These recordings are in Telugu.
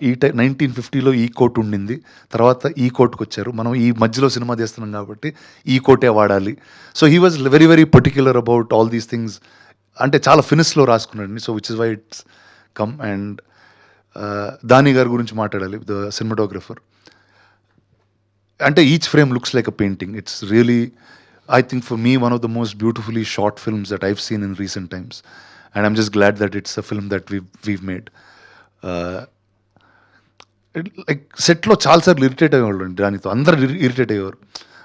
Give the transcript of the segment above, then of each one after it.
ఈ టై నైన్టీన్ ఫిఫ్టీలో ఈ కోట్ ఉండింది. తర్వాత ఈ కోట్కి వచ్చారు. మనం ఈ మధ్యలో సినిమా తీస్తున్నాం కాబట్టి ఈ కోటే వాడాలి. So he was very very particular about all these things అంటే చాలా ఫినిష్లో రాసుకున్నాడు so which is why it's come and దాని గారి గురించి మాట్లాడాలి ద సినిమాటోగ్రఫర్ అంటే each frame looks like a painting it's really I think for me one of the most beautifully short films that I've seen in recent times and I'm just glad that it's a film that we we've made like సెట్లో చాలాసార్లు ఇరిటేట్ అయ్యేవాళ్ళు అండి. దానితో అందరు ఇరిటేట్ అయ్యేవారు.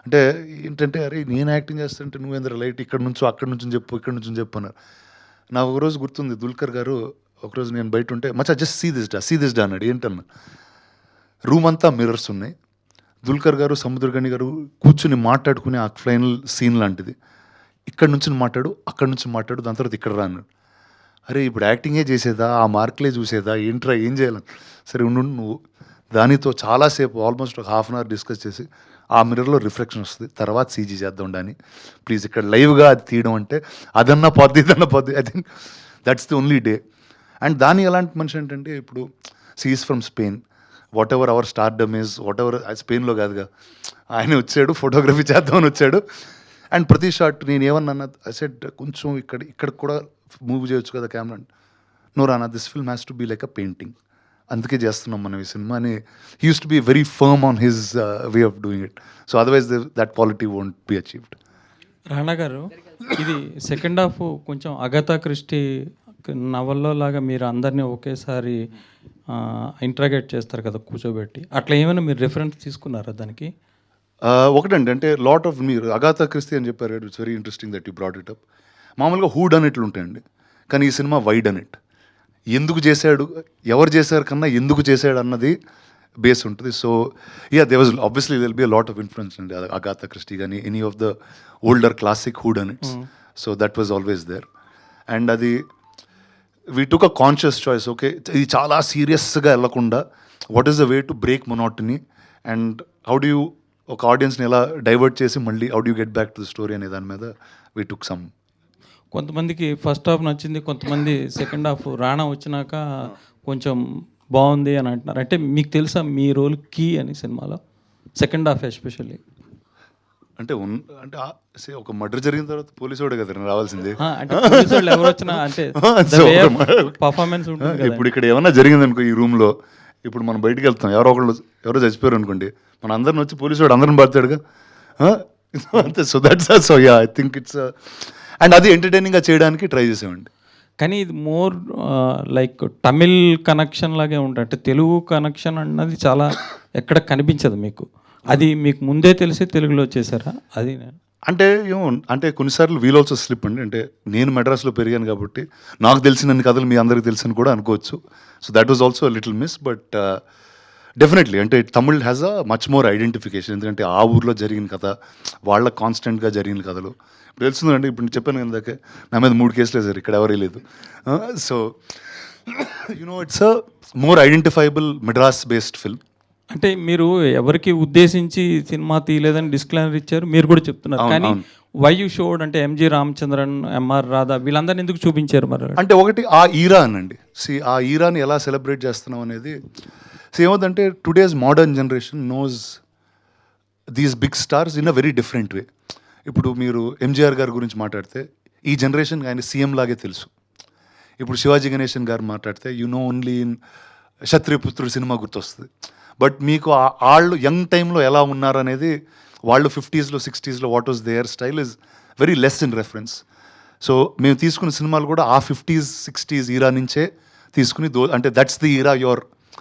అంటే ఏంటంటే అరే నేను యాక్టింగ్ చేస్తుంటే నువ్వేంద్ర లైట్ ఇక్కడ నుంచో అక్కడ నుంచి చెప్పు ఇక్కడ నుంచి చెప్పు అన్నారు. నాకు ఒకరోజు గుర్తుంది దుల్కర్ గారు ఒకరోజు నేను బయట ఉంటే మచ్చా జస్ట్ సీ దిస్ డా సీ దిస్ డా అన్నాడు. ఏంటన్నా రూమ్ అంతా మిర్రర్స్ ఉన్నాయి. దుల్కర్ గారు సముద్రగణి గారు కూర్చుని మాట్లాడుకునే ఆ ఫైనల్ సీన్ లాంటిది. ఇక్కడ నుంచి మాట్లాడు అక్కడ నుంచి మాట్లాడు దాని తర్వాత ఇక్కడ రా అన్నాడు. అరే ఇప్పుడు యాక్టింగే చేసేదా? ఆ మార్కులే చూసేదా? ఏంట్రా ఏం చేయాలని? సరే ఉండు నువ్వు దానితో చాలాసేపు ఆల్మోస్ట్ ఒక హాఫ్ అన్ అవర్ డిస్కస్ చేసి ఆ మిర్రర్లో రిఫ్లెక్షన్ వస్తుంది. తర్వాత సీజీ చేద్దాం అని. ప్లీజ్ ఇక్కడ లైవ్గా అది తీయడం అంటే అదన్నా పోద్ది ఇదన్నా పోద్ది I think that's the only day and దాని ఎలాంటి మనిషి ఏంటంటే ఇప్పుడు sees from Spain whatever our stardom is whatever స్పెయిన్లో కాదుగా ఆయన వచ్చాడు ఫోటోగ్రఫీ చేద్దామని వచ్చాడు. అండ్ ప్రతి షాట్ నేను ఏమన్నా సెట్ కొంచెం ఇక్కడ ఇక్కడ కూడా మూవ్ చేయొచ్చు కదా camera no Rana this film has to be like a painting అందుకే చేస్తున్నాం మనం ఈ సినిమా అని he used to be very firm on his way of doing it so otherwise that quality won't be achieved Rana garu ఇది సెకండ్ హాఫ్ కొంచెం అగతా క్రిస్టి నవల్లో లాగా మీరు అందరినీ ఒకేసారి ఇంట్రాగేట్ చేస్తారు కదా కూర్చోబెట్టి. అట్లా ఏమైనా మీరు రిఫరెన్స్ తీసుకున్నారా దానికి? ఒకటండి అంటే లాట్ ఆఫ్ మీరు అగాథా క్రిస్తి అని చెప్పారు it's very interesting that you brought it up మామూలుగా హూడ్ అనిట్లు ఉంటాయండి కానీ ఈ సినిమా వైడ్ అనిట్ ఎందుకు చేశాడు ఎవరు చేశారు కన్నా ఎందుకు చేశాడు అన్నది బేస్ ఉంటుంది. So yeah they was obviously will be lot of influence అండి అగాథా క్రిస్టి కానీ any of the older classic whodunits so that was always there and అది we took a conscious choice okay ఇది చాలా సీరియస్గా వెళ్ళకుండా what is the way to break monotony and how do you ఒక ఆడియన్స్ని ఎలా డైవర్ట్ చేసి మళ్ళీ how do get back to the story అనే దాని మీద వీ టుక్ సమ్ కొంతమందికి ఫస్ట్ హాఫ్ నచ్చింది కొంతమంది సెకండ్ హాఫ్ రాణా వచ్చినాక కొంచెం బాగుంది అని అంటున్నారు. అంటే మీకు తెలుసా మీ రోల్ కీ అని సినిమాలో? సెకండ్ హాఫ్ ఎస్పెషల్లీ అంటే అంటే ఒక మర్డర్ జరిగిన తర్వాత పోలీసు వాడే కదా రావాల్సింది. అంటే పర్ఫార్మెన్స్ ఇప్పుడు ఇక్కడ ఏమన్నా జరిగింది అనుకో ఈ రూమ్లో ఇప్పుడు మనం బయటికి వెళ్తాం ఎవరో ఒకళ్ళు ఎవరో చచ్చిపోయారు అనుకోండి మన అందరిని వచ్చి పోలీసు వాడు అందరిని Huh? అంతే so that's so yeah I think it's and అది ఎంటర్టైనింగ్గా చేయడానికి ట్రై చేసామండి కానీ ఇది మోర్ లైక్ తమిళ్ కనెక్షన్ లాగే ఉంటుంది. అంటే తెలుగు కనెక్షన్ అన్నది చాలా ఎక్కడ కనిపించదు మీకు. అది మీకు ముందే తెలిసి తెలుగులో చేశారా? అది నేను- అంటే ఏమో అంటే కొన్నిసార్లు వీల్ ఆల్సో స్లిప్ అండి. అంటే నేను మెడ్రాస్లో పెరిగాను కాబట్టి నాకు తెలిసినన్ని కథలు మీ అందరికి తెలుసని కూడా అనుకోవచ్చు. So that was also little miss but definitely అంటే Tamil has a much more identification ఎందుకంటే ఆ ఊర్లో జరిగిన కథ వాళ్ళ కాన్స్టెంట్గా జరిగిన కథలు. ఇప్పుడు తెలుస్తుందండి ఇప్పుడు నేను చెప్పాను కదా నా మీద మూడు కేసులు వేసారు ఇక్కడ ఎవరే లేదు. So you know it's a more identifiable Madras based film అంటే మీరు ఎవరికి ఉద్దేశించి సినిమా తీయలేదని డిస్క్లైనర్ ఇచ్చారు మీరు కూడా చెప్తున్నారు. కానీ. వై యూ షోడ్ అంటే ఎంజి రామచంద్రన్ ఎంఆర్ రాధా వీళ్ళందరినీ ఎందుకు చూపించారు మరి? అంటే ఒకటి ఆ ఈరా అనండి సి ఆ ఈరాని ఎలా సెలబ్రేట్ చేస్తున్నాం అనేది సో ఏమవుతుందంటే today's modern generation knows these big stars in a very different way ఇప్పుడు మీరు ఎంజీఆర్ గారి గురించి మాట్లాడితే ఈ జనరేషన్ ఆయన సీఎం లాగే తెలుసు. ఇప్పుడు శివాజీ గణేశన్ గారు మాట్లాడితే you know only in Kshatriyaputrudu cinema గుర్తొస్తుంది. బట్ మీకు వాళ్ళు యంగ్ టైంలో ఎలా ఉన్నారు అనేది వాళ్ళు ఫిఫ్టీస్లో సిక్స్టీస్లో what was their style is very less in reference so మేము తీసుకున్న సినిమాలు కూడా ఆ ఫిఫ్టీస్ సిక్స్టీస్ ఈరా నుంచే తీసుకుని దో అంటే that's the era your